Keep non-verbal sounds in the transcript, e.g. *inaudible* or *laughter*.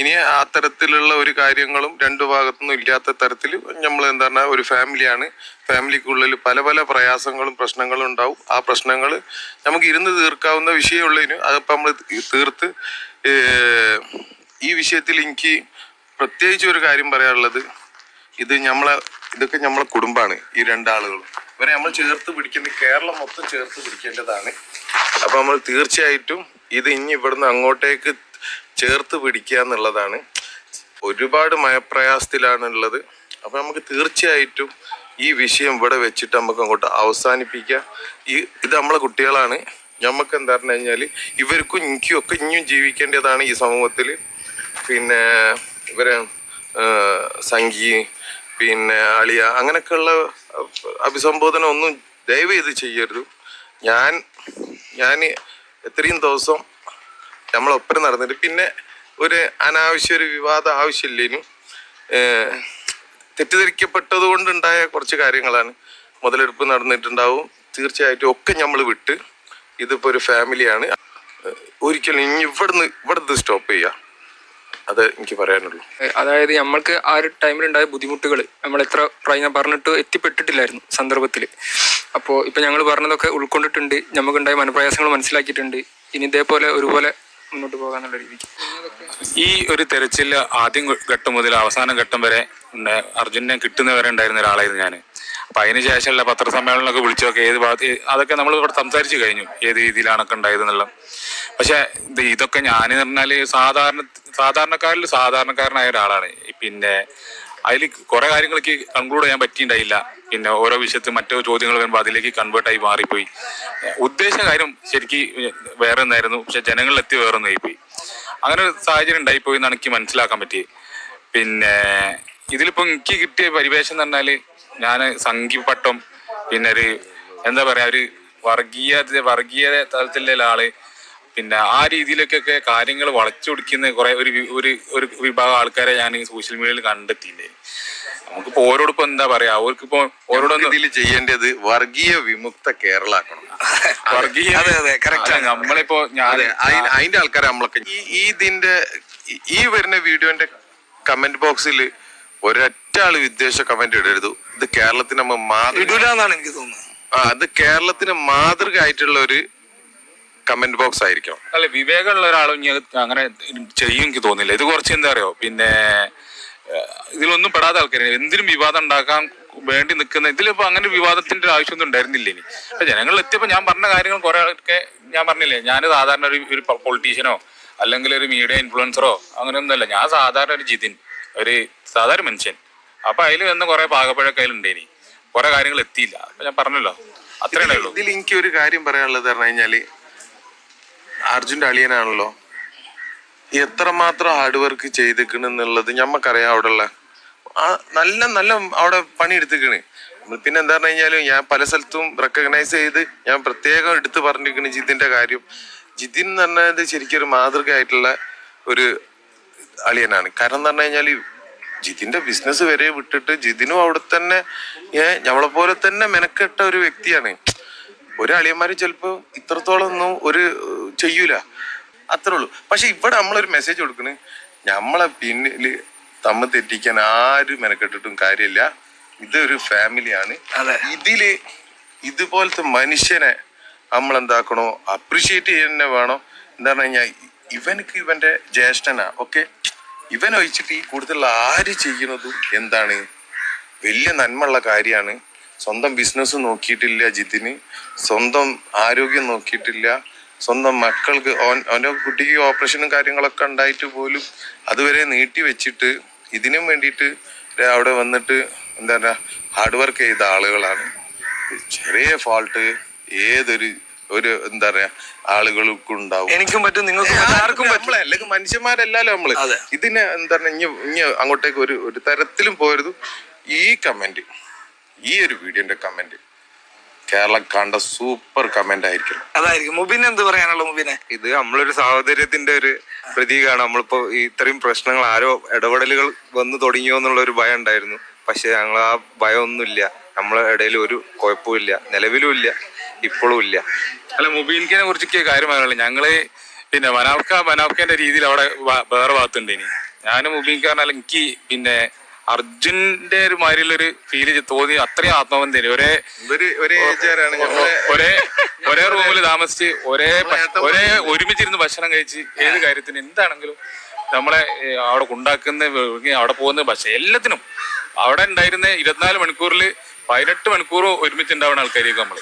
ഇനി അത്തരത്തിലുള്ള ഒരു കാര്യങ്ങളും രണ്ടു ഭാഗത്തുനിന്നും ഇല്ലാത്ത തരത്തിൽ നമ്മൾ എന്താ പറഞ്ഞാൽ ഒരു ഫാമിലിയാണ്. ഫാമിലിക്കുള്ളിൽ പല പല പ്രയാസങ്ങളും പ്രശ്നങ്ങളും ഉണ്ടാവും. ആ പ്രശ്നങ്ങൾ നമുക്ക് ഇരുന്ന് തീർക്കാവുന്ന വിഷയമുള്ളതിന് അതിപ്പോൾ നമ്മൾ തീർത്ത് ഈ വിഷയത്തിൽ എനിക്ക് പ്രത്യേകിച്ച് ഒരു കാര്യം പറയാനുള്ളത്. ഇത് നമ്മളെ ഇതൊക്കെ നമ്മളെ കുടുംബമാണ് ഈ രണ്ടാളുകളും ഇവരെ നമ്മൾ ചേർത്ത് പിടിക്കേണ്ട കേരളം മൊത്തം ചേർത്ത് പിടിക്കേണ്ടതാണ്. അപ്പം നമ്മൾ തീർച്ചയായിട്ടും ഇത് ഇനി ഇവിടുന്ന് അങ്ങോട്ടേക്ക് ചേർത്ത് പിടിക്കുക എന്നുള്ളതാണ്. ഒരുപാട് മയപ്രയാസത്തിലാണുള്ളത്. അപ്പൊ നമുക്ക് തീർച്ചയായിട്ടും ഈ വിഷയം ഇവിടെ വെച്ചിട്ട് നമുക്ക് അങ്ങോട്ട് അവസാനിപ്പിക്കാം. ഈ ഇത് നമ്മളെ കുട്ടികളാണ്. നമുക്ക് എന്താ പറഞ്ഞു കഴിഞ്ഞാൽ ഇവർക്കും എനിക്കും ഒക്കെ ഇനിയും ജീവിക്കേണ്ടതാണ് ഈ സമൂഹത്തിൽ പിന്നെ ഇവരെ സംഗി പിന്നെ അളിയ അങ്ങനെയൊക്കെയുള്ള അഭിസംബോധന ഒന്നും ദയവ് ചെയ്ത് ചെയ്യരുത്. ഞാൻ ഞാൻ എത്രയും ദിവസം നമ്മളൊപ്പം നടന്നിട്ട് പിന്നെ ഒരു അനാവശ്യ ഒരു വിവാദം ആവശ്യമില്ലേനും തെറ്റിദ്ധരിക്കപ്പെട്ടത് കൊണ്ടുണ്ടായ കുറച്ച് കാര്യങ്ങളാണ് മുതലെടുപ്പ് നടന്നിട്ടുണ്ടാവും. തീർച്ചയായിട്ടും ഒക്കെ നമ്മൾ വിട്ട് ഇതിപ്പോ ഒരു ഫാമിലിയാണ്. ഒരിക്കലും ഇനി ഇവിടുന്ന് ഇവിടുന്ന് സ്റ്റോപ്പ് ചെയ്യാം. അത് എനിക്ക് പറയാനുള്ളൂ. അതായത് നമ്മൾക്ക് ആ ഒരു ടൈമിലുണ്ടായ ബുദ്ധിമുട്ടുകൾ നമ്മൾ എത്ര പ്രായം പറഞ്ഞിട്ട് എത്തിപ്പെട്ടിട്ടില്ലായിരുന്നു സന്ദർഭത്തിൽ അപ്പോൾ ഇപ്പം ഞങ്ങൾ പറഞ്ഞതൊക്കെ ഉൾക്കൊണ്ടിട്ടുണ്ട്. നമുക്കുണ്ടായ മനപ്രയാസങ്ങൾ മനസ്സിലാക്കിയിട്ടുണ്ട്. ഇനി ഇതേപോലെ ഒരുപോലെ മുന്നോട്ട് പോകാന്നുള്ള രീതിക്ക്. ഈ ഒരു തെരച്ചിൽ ആദ്യം ഘട്ടം മുതൽ അവസാന ഘട്ടം വരെ അർജുനെ കിട്ടുന്നവരെ ഉണ്ടായിരുന്ന ഒരാളായിരുന്നു ഞാൻ അപ്പൊ അതിന് ശേഷമുള്ള പത്രസമ്മേളനമൊക്കെ വിളിച്ചൊക്കെ ഏത് ഭാഗത്ത് അതൊക്കെ നമ്മൾ ഇവിടെ സംസാരിച്ചു കഴിഞ്ഞു ഏത് രീതിയിലാണൊക്കെ ഉണ്ടായതെന്നുള്ള പക്ഷെ ഇത് ഇതൊക്കെ ഞാൻ പറഞ്ഞാൽ സാധാരണ സാധാരണക്കാരിൽ സാധാരണക്കാരനായ ഒരാളാണ്. പിന്നെ അതിൽ കുറെ കാര്യങ്ങളൊക്കെ കൺക്ലൂഡ് ചെയ്യാൻ പറ്റിയിട്ടുണ്ടായില്ല. പിന്നെ ഓരോ വിഷയത്തിൽ മറ്റോ ചോദ്യങ്ങൾ വരുമ്പോൾ അതിലേക്ക് കൺവേർട്ട് ആയി മാറിപ്പോയി. ഉദ്ദേശ കാര്യം ശരിക്ക് വേറെ ഒന്നായിരുന്നു. പക്ഷെ ജനങ്ങളിലെത്തി വേറെ ഒന്നായി പോയി. അങ്ങനെ ഒരു സാഹചര്യം ഉണ്ടായിപ്പോയി എന്നാണ് എനിക്ക് മനസ്സിലാക്കാൻ പറ്റിയത്. പിന്നെ ഇതിലിപ്പോൾ എനിക്ക് കിട്ടിയ പരിവേഷം എന്ന് പറഞ്ഞാൽ ഞാൻ സംഘിപ്പട്ടം പിന്നെ ഒരു എന്താ പറയാ ഒരു വർഗീയ വർഗീയ തലത്തിലുള്ള ആൾ പിന്നെ ആ രീതിയിലേക്കൊക്കെ കാര്യങ്ങൾ വളച്ചൊടിക്കുന്ന കുറെ ഒരു ഒരു ഒരു വിഭാഗം ആൾക്കാരെ ഞാൻ സോഷ്യൽ മീഡിയയിൽ കണ്ടെത്തിയില്ലേ. നമുക്കിപ്പോ ഓരോടിപ്പോ എന്താ പറയാ അവർക്കിപ്പോ ഓരോടൊന്നും ഇതിൽ ചെയ്യേണ്ടത് വർഗീയ വിമുക്ത കേരളാക്കണം. *laughs* വർഗീയ നമ്മളിപ്പോ അതിന്റെ ആൾക്കാരെ നമ്മളൊക്കെ ഈ ഇതിന്റെ ഈ- വരുന്ന വീഡിയോന്റെ കമന്റ് ബോക്സിൽ ഒരൊറ്റ ആൾ വിദ്വേഷ കമന്റ് ഇടരുത്. ഇത് കേരളത്തിന് നമ്മൾ മാതൃക എനിക്ക് തോന്നുന്നത്. ആ അത് കേരളത്തിന് മാതൃക ആയിട്ടുള്ള ഒരു കമന്റ് ബോക്സ് ആയിരിക്കും അല്ല വിവേകമുള്ള ഒരാളും ഞാൻ അങ്ങനെ ചെയ്യും എനിക്ക് തോന്നില്ല. ഇത് കുറച്ച് എന്താ അറിയോ? പിന്നെ ഇതിലൊന്നും പെടാത്ത ആൾക്കാര് എന്തിനും വിവാദം ഉണ്ടാക്കാൻ വേണ്ടി നിൽക്കുന്ന ഇതിലിപ്പോ അങ്ങനെ വിവാദത്തിന്റെ ആവശ്യമൊന്നും ഉണ്ടായിരുന്നില്ല ഇനി. അപ്പൊ ജനങ്ങളിൽ എത്തിയപ്പോ ഞാൻ പറഞ്ഞ കാര്യങ്ങൾ കുറെ ആൾക്കെ ഞാൻ പറഞ്ഞില്ലേ? ഞാൻ സാധാരണ ഒരു ഒരു പൊളിറ്റീഷ്യനോ അല്ലെങ്കിൽ ഒരു മീഡിയ ഇൻഫ്ലുവൻസറോ അങ്ങനെയൊന്നുമല്ല. ഞാൻ സാധാരണ ഒരു ജിതിൻ ഒരു സാധാരണ മനുഷ്യൻ. അപ്പൊ അതിൽ വന്ന് കുറെ പാകപ്പഴൊക്കെ അതിലുണ്ടേനി കുറെ കാര്യങ്ങൾ എത്തിയില്ല. അപ്പൊ ഞാൻ പറഞ്ഞല്ലോ. അത്രേ ഉള്ളൂ. ഇതിൽ എനിക്ക് ഒരു കാര്യം പറയാനുള്ളത് പറഞ്ഞു കഴിഞ്ഞാൽ അർജുന്റെ അളിയനാണല്ലോ. എത്രമാത്രം ഹാർഡ് വർക്ക് ചെയ്തിക്കണെന്നുള്ളത് ഞമ്മക്കറിയാം അവിടെ ഉള്ള ആ നല്ല നല്ല അവിടെ പണി പണിയെടുത്തിക്കണ് പിന്നെ എന്താ പറഞ്ഞു ഞാൻ പല സ്ഥലത്തും റെക്കഗ്നൈസ് ചെയ്ത് ഞാൻ പ്രത്യേകം എടുത്ത് പറഞ്ഞിരിക്കണ് ജിതിന്റെ കാര്യം. ജിതിൻ എന്ന് പറഞ്ഞത് ശരിക്കും ഒരു മാതൃകയായിട്ടുള്ള ഒരു അളിയനാണ്. കാരണം എന്ന് പറഞ്ഞു കഴിഞ്ഞാൽ ജിതിന്റെ ബിസിനസ് വരെ വിട്ടിട്ട് ജിതിനും അവിടെ തന്നെ ഞമ്മളെ പോലെ തന്നെ മെനക്കെട്ട ഒരു വ്യക്തിയാണ്. ഒരു അളിയന്മാര് ചിലപ്പോ ഇത്രത്തോളം ഒന്നും ഒരു ചെയ്യൂല. അത്രേ ഉള്ളൂ പക്ഷെ ഇവിടെ നമ്മളൊരു മെസ്സേജ് കൊടുക്കണ്. നമ്മളെ പിന്നിൽ തമ്മ തെറ്റിക്കാൻ ആരും മെനക്കെട്ടിട്ടും കാര്യമില്ല. ഇതൊരു ഫാമിലിയാണ് അതെ. ഇതിൽ ഇതുപോലത്തെ മനുഷ്യനെ നമ്മൾ എന്താക്കണോ അപ്രിഷിയേറ്റ് ചെയ്യുന്ന വേണോ. എന്താ കഴിഞ്ഞാൽ ഇവനക്ക് ഇവന്റെ ജ്യേഷ്ഠനാ ഓക്കെ ഇവൻ ഒഴിച്ചിട്ട് ഈ കൂടുതൽ ആര് ചെയ്യണതും എന്താണ്? വലിയ നന്മയുള്ള കാര്യമാണ്. സ്വന്തം ബിസിനസ് നോക്കിയിട്ടില്ല ജിതിന്. സ്വന്തം ആരോഗ്യം നോക്കിയിട്ടില്ല. സ്വന്തം മക്കൾക്ക് ഓൻ അവന്റെ കുട്ടിക്ക് ഓപ്പറേഷനും കാര്യങ്ങളൊക്കെ ഉണ്ടായിട്ട് പോലും അതുവരെ നീട്ടി വെച്ചിട്ട് ഇതിനും വേണ്ടിയിട്ട് അവിടെ വന്നിട്ട് എന്താ പറയുക ഹാർഡ് വർക്ക് ചെയ്ത ആളുകളാണ്. ചെറിയ ഫാൾട്ട് ഏതൊരു ഒരു എന്താ പറയാ ആളുകൾക്കും ഉണ്ടാവും. എനിക്കും പറ്റും നിങ്ങൾക്കും ആർക്കും അല്ലെങ്കിൽ മനുഷ്യന്മാരല്ലല്ലോ നമ്മൾ. ഇതിന് എന്താ പറയുക ഇനി ഇനി അങ്ങോട്ടേക്ക് ഒരു ഒരു തരത്തിലും പോയത് ഈ കമന്റ് ഈ ഒരു വീഡിയോന്റെ കമന്റ് കേരളം കണ്ട സൂപ്പർ കമന്റ് ആയിരിക്കും. അതായിരിക്കും. മുബിൻ എന്ത് പറയാനുള്ള മുബിനെ? ഇത് നമ്മളൊരു സാഹോദര്യത്തിന്റെ ഒരു പ്രതീകമാണ് നമ്മളിപ്പോ ഇത്രയും പ്രശ്നങ്ങൾ ആരോ ഇടപെടലുകൾ വന്നു തുടങ്ങിയോ എന്നുള്ള ഒരു ഭയം ഉണ്ടായിരുന്നു. പക്ഷെ ഞങ്ങൾ ആ ഭയം ഒന്നുമില്ല നമ്മളെ ഇടയിൽ ഒരു കുഴപ്പമില്ല നിലവിലും ഇല്ല. ഇപ്പോഴും ഇല്ല. അല്ല മുബീൻകിനെ കുറിച്ച് കാര്യം പറയാനുള്ളത് ഞങ്ങൾ പിന്നെ മനാഫ്ക മനാഫ്കന്റെ രീതിയിൽ അവിടെ വേറെ ഭാഗത്തുണ്ട് ഇനി. ഞാനും പറഞ്ഞാൽ എനിക്ക് പിന്നെ അർജുന്റെ ഒരു മാതിരിയുള്ളൊരു ഫീൽ തോന്നി അത്രയും ആത്മബന്ധം ഒരേ ഒരേ ഒരേ ഒരേ റൂമിൽ താമസിച്ച് ഒരേ ഒരേ ഒരുമിച്ചിരുന്ന് ഭക്ഷണം കഴിച്ച് ഏത് കാര്യത്തിന് എന്താണെങ്കിലും നമ്മളെ അവിടെ ഉണ്ടാക്കുന്ന അവിടെ പോകുന്ന ഭക്ഷണം എല്ലാത്തിനും. അവിടെ ഉണ്ടായിരുന്ന ഇരുപത്തിനാല് മണിക്കൂറിൽ പതിനെട്ട് മണിക്കൂറും ഒരുമിച്ച് ഉണ്ടാവുന്ന ആൾക്കാരായിരിക്കും നമ്മൾ.